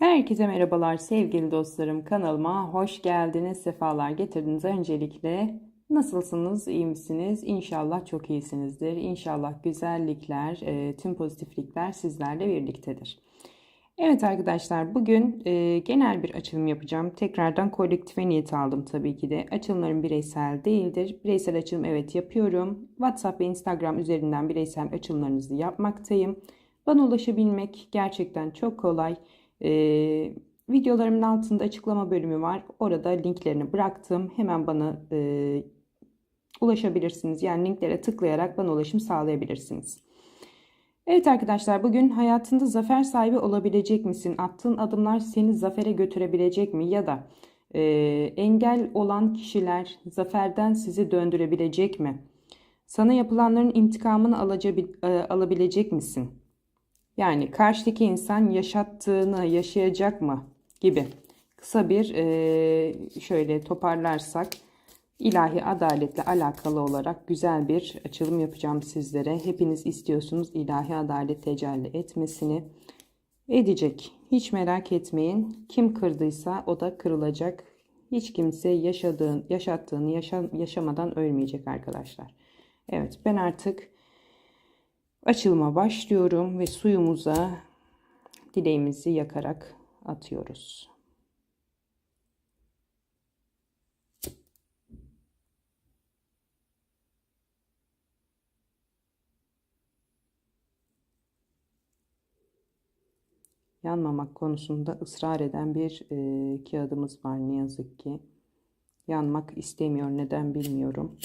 Herkese merhabalar sevgili dostlarım. Kanalıma hoş geldiniz, sefalar getirdiniz. Öncelikle nasılsınız, iyi misiniz? İnşallah çok iyisinizdir. İnşallah güzellikler, e, tüm pozitiflikler sizlerle birliktedir. Evet arkadaşlar bugün e, genel bir açılım yapacağım. Tekrardan kolektife niyet aldım tabii ki de. Açılımlarım bireysel değildir. Bireysel açılım evet yapıyorum. WhatsApp ve Instagram üzerinden bireysel açılımlarınızı yapmaktayım. Bana ulaşabilmek gerçekten çok kolay. Ee, videolarımın altında açıklama bölümü var. Orada linklerini bıraktım. Hemen bana e, ulaşabilirsiniz. Yani linklere tıklayarak bana ulaşım sağlayabilirsiniz. Evet arkadaşlar bugün hayatında zafer sahibi olabilecek misin? Attığın adımlar seni zafere götürebilecek mi? Ya da e, engel olan kişiler zaferden sizi döndürebilecek mi? Sana yapılanların intikamını e, alabilecek misin? Yani karşıdaki insan yaşattığını yaşayacak mı gibi kısa bir e, şöyle toparlarsak ilahi adaletle alakalı olarak güzel bir açılım yapacağım sizlere. Hepiniz istiyorsunuz ilahi adalet tecelli etmesini. Edecek. Hiç merak etmeyin. Kim kırdıysa o da kırılacak. Hiç kimse yaşadığın, yaşattığını yaşa, yaşamadan ölmeyecek arkadaşlar. Evet ben artık Açılıma başlıyorum ve suyumuza dileğimizi yakarak atıyoruz. Yanmamak konusunda ısrar eden bir e, kağıdımız var ne yazık ki. Yanmak istemiyor neden bilmiyorum.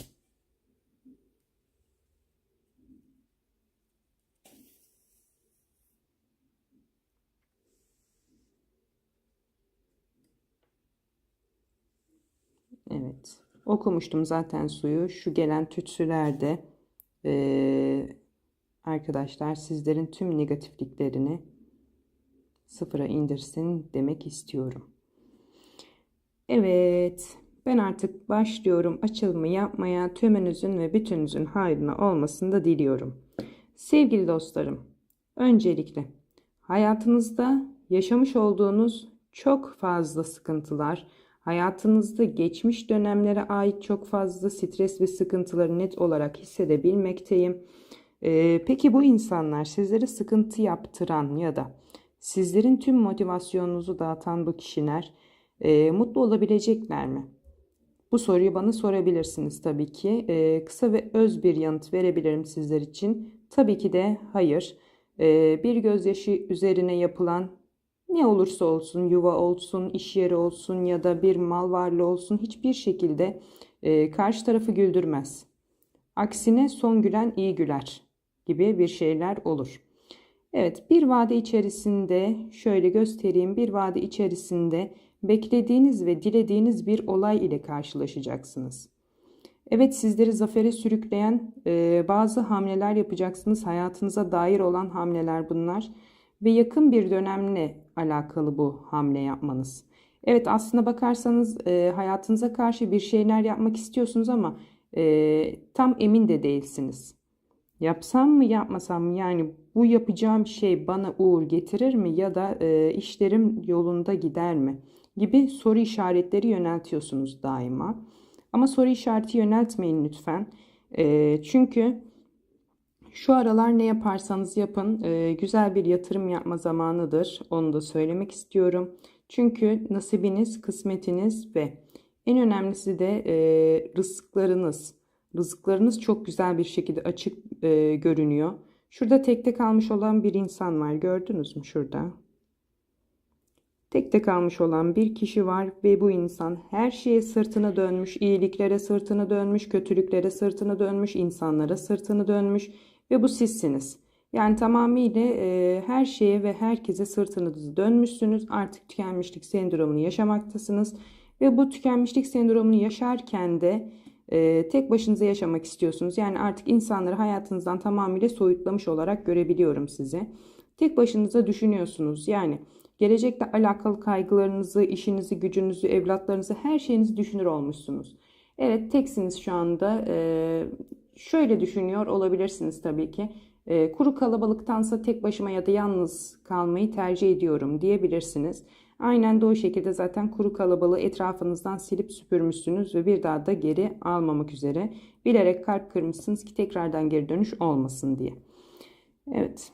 Evet. Okumuştum zaten suyu. Şu gelen tütsülerde ee, arkadaşlar sizlerin tüm negatifliklerini sıfıra indirsin demek istiyorum. Evet. Ben artık başlıyorum açılımı yapmaya. Tümünüzün ve bütününüzün hayrına olmasını da diliyorum. Sevgili dostlarım, öncelikle hayatınızda yaşamış olduğunuz çok fazla sıkıntılar, Hayatınızda geçmiş dönemlere ait çok fazla stres ve sıkıntıları net olarak hissedebilmekteyim. Ee, peki bu insanlar sizlere sıkıntı yaptıran ya da sizlerin tüm motivasyonunuzu dağıtan bu kişiler e, mutlu olabilecekler mi? Bu soruyu bana sorabilirsiniz tabii ki. Ee, kısa ve öz bir yanıt verebilirim sizler için. Tabii ki de hayır. Ee, bir gözyaşı üzerine yapılan ne olursa olsun yuva olsun, iş yeri olsun ya da bir mal varlığı olsun hiçbir şekilde e, karşı tarafı güldürmez. Aksine son gülen iyi güler gibi bir şeyler olur. Evet bir vade içerisinde şöyle göstereyim bir vade içerisinde beklediğiniz ve dilediğiniz bir olay ile karşılaşacaksınız. Evet sizleri zafere sürükleyen e, bazı hamleler yapacaksınız. Hayatınıza dair olan hamleler bunlar ve yakın bir dönemle alakalı bu hamle yapmanız. Evet aslına bakarsanız e, hayatınıza karşı bir şeyler yapmak istiyorsunuz ama e, tam emin de değilsiniz. Yapsam mı yapmasam mı yani bu yapacağım şey bana uğur getirir mi ya da e, işlerim yolunda gider mi gibi soru işaretleri yöneltiyorsunuz daima. Ama soru işareti yöneltmeyin lütfen. E, çünkü şu aralar ne yaparsanız yapın e, güzel bir yatırım yapma zamanıdır. Onu da söylemek istiyorum. Çünkü nasibiniz, kısmetiniz ve en önemlisi de e, rızıklarınız. Rızıklarınız çok güzel bir şekilde açık e, görünüyor. Şurada tekte kalmış olan bir insan var. Gördünüz mü şurada? Tekte kalmış olan bir kişi var ve bu insan her şeye sırtını dönmüş, iyiliklere sırtını dönmüş, kötülüklere sırtını dönmüş, insanlara sırtını dönmüş ve bu sizsiniz. Yani tamamıyla e, her şeye ve herkese sırtınızı dönmüşsünüz. Artık tükenmişlik sendromunu yaşamaktasınız. Ve bu tükenmişlik sendromunu yaşarken de e, tek başınıza yaşamak istiyorsunuz. Yani artık insanları hayatınızdan tamamıyla soyutlamış olarak görebiliyorum sizi. Tek başınıza düşünüyorsunuz. Yani gelecekte alakalı kaygılarınızı, işinizi, gücünüzü, evlatlarınızı, her şeyinizi düşünür olmuşsunuz. Evet teksiniz şu anda. E, şöyle düşünüyor olabilirsiniz tabii ki. E, kuru kalabalıktansa tek başıma ya da yalnız kalmayı tercih ediyorum diyebilirsiniz. Aynen de o şekilde zaten kuru kalabalığı etrafınızdan silip süpürmüşsünüz ve bir daha da geri almamak üzere bilerek kalp kırmışsınız ki tekrardan geri dönüş olmasın diye. Evet.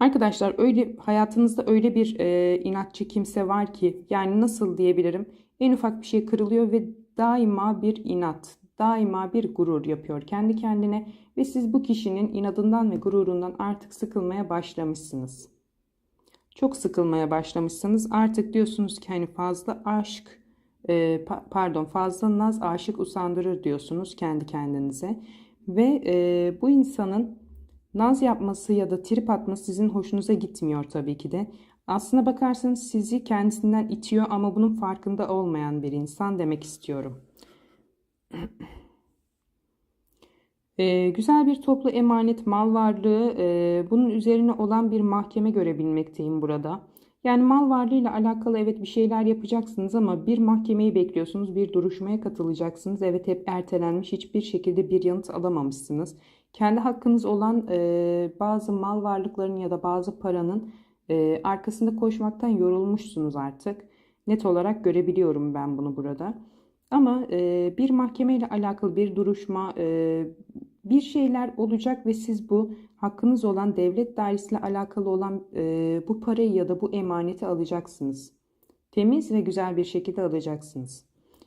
Arkadaşlar öyle hayatınızda öyle bir e, inatçı kimse var ki yani nasıl diyebilirim? En ufak bir şey kırılıyor ve daima bir inat, daima bir gurur yapıyor kendi kendine ve siz bu kişinin inadından ve gururundan artık sıkılmaya başlamışsınız. Çok sıkılmaya başlamışsınız. Artık diyorsunuz ki hani fazla aşk, e, pardon fazla naz aşık usandırır diyorsunuz kendi kendinize. Ve e, bu insanın naz yapması ya da trip atması sizin hoşunuza gitmiyor tabii ki de. Aslına bakarsanız sizi kendisinden itiyor ama bunun farkında olmayan bir insan demek istiyorum. Ee, güzel bir toplu emanet mal varlığı e, bunun üzerine olan bir mahkeme görebilmekteyim burada. Yani mal varlığıyla alakalı evet bir şeyler yapacaksınız ama bir mahkemeyi bekliyorsunuz, bir duruşmaya katılacaksınız. Evet hep ertelenmiş, hiçbir şekilde bir yanıt alamamışsınız. Kendi hakkınız olan e, bazı mal varlıklarının ya da bazı paranın e, arkasında koşmaktan yorulmuşsunuz artık. Net olarak görebiliyorum ben bunu burada. Ama e, bir mahkemeyle alakalı bir duruşma, e, bir şeyler olacak ve siz bu hakkınız olan devlet dairesiyle alakalı olan e, bu parayı ya da bu emaneti alacaksınız. Temiz ve güzel bir şekilde alacaksınız.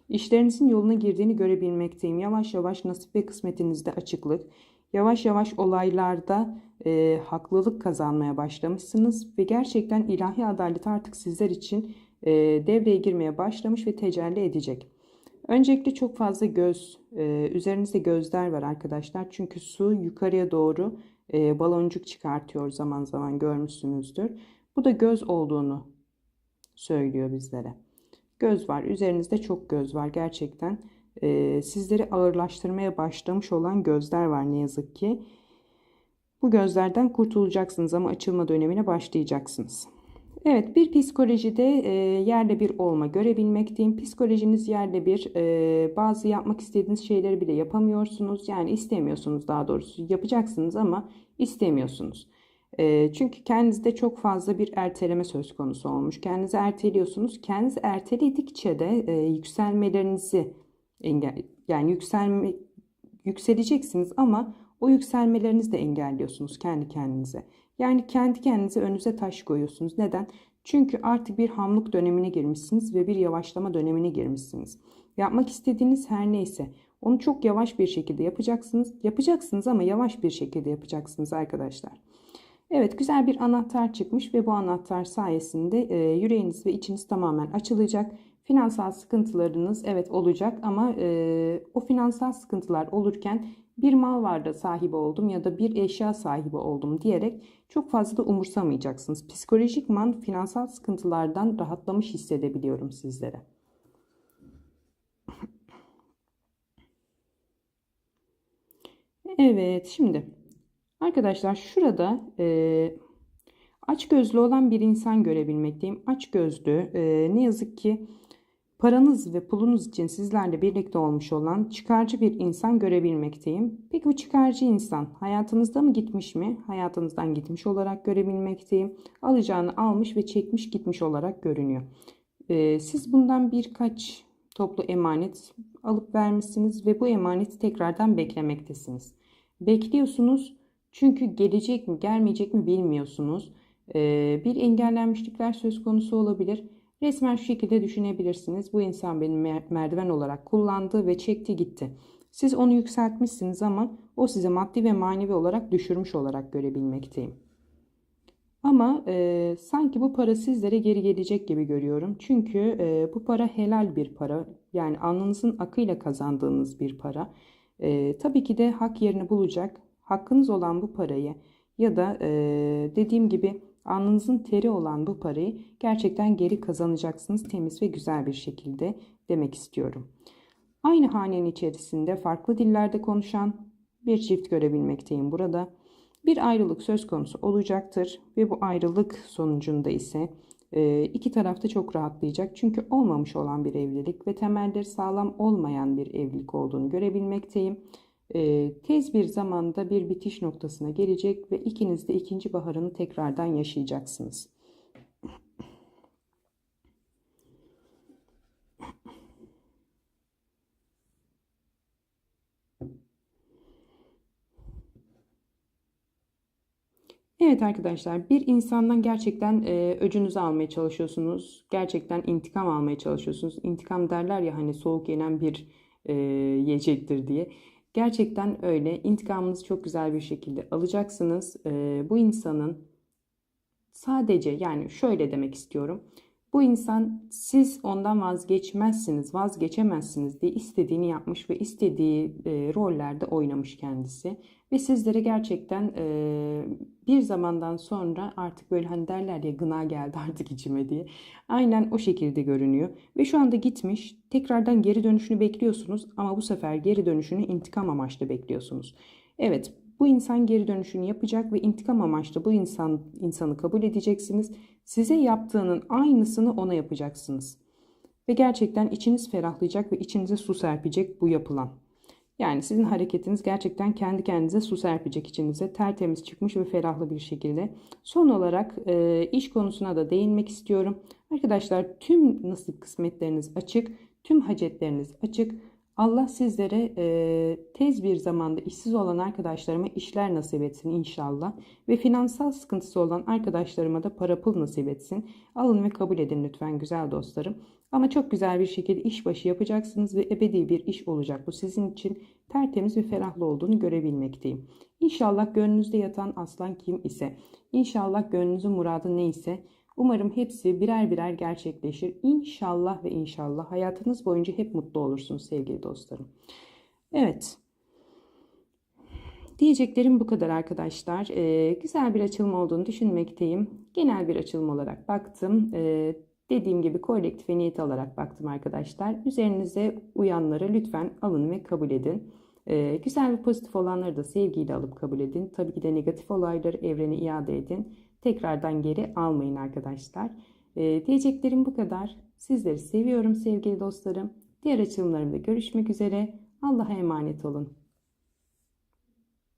İşlerinizin yoluna girdiğini görebilmekteyim. Yavaş yavaş nasip ve kısmetinizde açıklık, yavaş yavaş olaylarda e, haklılık kazanmaya başlamışsınız ve gerçekten ilahi adalet artık sizler için e, devreye girmeye başlamış ve tecelli edecek. Öncelikle çok fazla göz, e, üzerinizde gözler var arkadaşlar. Çünkü su yukarıya doğru e, baloncuk çıkartıyor zaman zaman görmüşsünüzdür. Bu da göz olduğunu söylüyor bizlere. Göz var, üzerinizde çok göz var gerçekten. E, sizleri ağırlaştırmaya başlamış olan gözler var ne yazık ki. Bu gözlerden kurtulacaksınız ama açılma dönemine başlayacaksınız. Evet bir psikolojide e, yerle bir olma görebilmekteyim. Psikolojiniz yerle bir e, bazı yapmak istediğiniz şeyleri bile yapamıyorsunuz. Yani istemiyorsunuz daha doğrusu yapacaksınız ama istemiyorsunuz. E, çünkü kendinizde çok fazla bir erteleme söz konusu olmuş. Kendinizi erteliyorsunuz. Kendinizi erteledikçe de e, yükselmelerinizi engel yani yükselme yükseleceksiniz ama o yükselmelerinizi de engelliyorsunuz kendi kendinize. Yani kendi kendinize önünüze taş koyuyorsunuz. Neden? Çünkü artık bir hamlık dönemine girmişsiniz ve bir yavaşlama dönemine girmişsiniz. Yapmak istediğiniz her neyse onu çok yavaş bir şekilde yapacaksınız. Yapacaksınız ama yavaş bir şekilde yapacaksınız arkadaşlar. Evet güzel bir anahtar çıkmış ve bu anahtar sayesinde e, yüreğiniz ve içiniz tamamen açılacak. Finansal sıkıntılarınız evet olacak ama e, o finansal sıkıntılar olurken bir mal vardı sahibi oldum ya da bir eşya sahibi oldum diyerek çok fazla da umursamayacaksınız. Psikolojik man finansal sıkıntılardan rahatlamış hissedebiliyorum sizlere. Evet şimdi arkadaşlar şurada e, aç gözlü olan bir insan görebilmekteyim. Aç gözlü e, ne yazık ki paranız ve pulunuz için sizlerle birlikte olmuş olan çıkarcı bir insan görebilmekteyim. Peki bu çıkarcı insan hayatınızda mı gitmiş mi? Hayatınızdan gitmiş olarak görebilmekteyim. Alacağını almış ve çekmiş gitmiş olarak görünüyor. Ee, siz bundan birkaç toplu emanet alıp vermişsiniz ve bu emaneti tekrardan beklemektesiniz. Bekliyorsunuz çünkü gelecek mi gelmeyecek mi bilmiyorsunuz. Ee, bir engellenmişlikler söz konusu olabilir Resmen şu şekilde düşünebilirsiniz. Bu insan beni merdiven olarak kullandı ve çekti gitti. Siz onu yükseltmişsiniz ama o size maddi ve manevi olarak düşürmüş olarak görebilmekteyim. Ama e, sanki bu para sizlere geri gelecek gibi görüyorum. Çünkü e, bu para helal bir para. Yani alnınızın akıyla kazandığınız bir para. E, tabii ki de hak yerini bulacak. Hakkınız olan bu parayı ya da e, dediğim gibi Alnınızın teri olan bu parayı gerçekten geri kazanacaksınız temiz ve güzel bir şekilde demek istiyorum. Aynı hanenin içerisinde farklı dillerde konuşan bir çift görebilmekteyim burada. Bir ayrılık söz konusu olacaktır ve bu ayrılık sonucunda ise e, iki tarafta çok rahatlayacak. Çünkü olmamış olan bir evlilik ve temelleri sağlam olmayan bir evlilik olduğunu görebilmekteyim. E, tez bir zamanda bir bitiş noktasına gelecek ve ikiniz de ikinci baharını tekrardan yaşayacaksınız. Evet arkadaşlar bir insandan gerçekten e, öcünüzü almaya çalışıyorsunuz. Gerçekten intikam almaya çalışıyorsunuz. İntikam derler ya hani soğuk yenen bir e, yiyecektir diye. Gerçekten öyle. İntikamınızı çok güzel bir şekilde alacaksınız. E, bu insanın sadece yani şöyle demek istiyorum. Bu insan siz ondan vazgeçmezsiniz, vazgeçemezsiniz diye istediğini yapmış ve istediği e, rollerde oynamış kendisi. Ve sizlere gerçekten e, bir zamandan sonra artık böyle hani derler ya gına geldi artık içime diye. Aynen o şekilde görünüyor. Ve şu anda gitmiş tekrardan geri dönüşünü bekliyorsunuz ama bu sefer geri dönüşünü intikam amaçlı bekliyorsunuz. Evet bu insan geri dönüşünü yapacak ve intikam amaçlı bu insan insanı kabul edeceksiniz. Size yaptığının aynısını ona yapacaksınız. Ve gerçekten içiniz ferahlayacak ve içinize su serpecek bu yapılan. Yani sizin hareketiniz gerçekten kendi kendinize su serpecek içinize. Tertemiz çıkmış ve ferahlı bir şekilde. Son olarak e, iş konusuna da değinmek istiyorum. Arkadaşlar tüm nasip kısmetleriniz açık. Tüm hacetleriniz açık. Allah sizlere e, tez bir zamanda işsiz olan arkadaşlarıma işler nasip etsin inşallah. Ve finansal sıkıntısı olan arkadaşlarıma da para pul nasip etsin. Alın ve kabul edin lütfen güzel dostlarım. Ama çok güzel bir şekilde işbaşı yapacaksınız ve ebedi bir iş olacak. Bu sizin için tertemiz ve ferahlı olduğunu görebilmekteyim. İnşallah gönlünüzde yatan aslan kim ise, inşallah gönlünüzün muradı neyse, Umarım hepsi birer birer gerçekleşir. İnşallah ve inşallah hayatınız boyunca hep mutlu olursunuz sevgili dostlarım. Evet. Diyeceklerim bu kadar arkadaşlar. Ee, güzel bir açılım olduğunu düşünmekteyim. Genel bir açılım olarak baktım. Ee, dediğim gibi kolektif ve niyet alarak baktım arkadaşlar. Üzerinize uyanları lütfen alın ve kabul edin. Ee, güzel ve pozitif olanları da sevgiyle alıp kabul edin. Tabii ki de negatif olayları evrene iade edin tekrardan geri almayın arkadaşlar. Ee, diyeceklerim bu kadar. Sizleri seviyorum sevgili dostlarım. Diğer açılımlarımda görüşmek üzere. Allah'a emanet olun.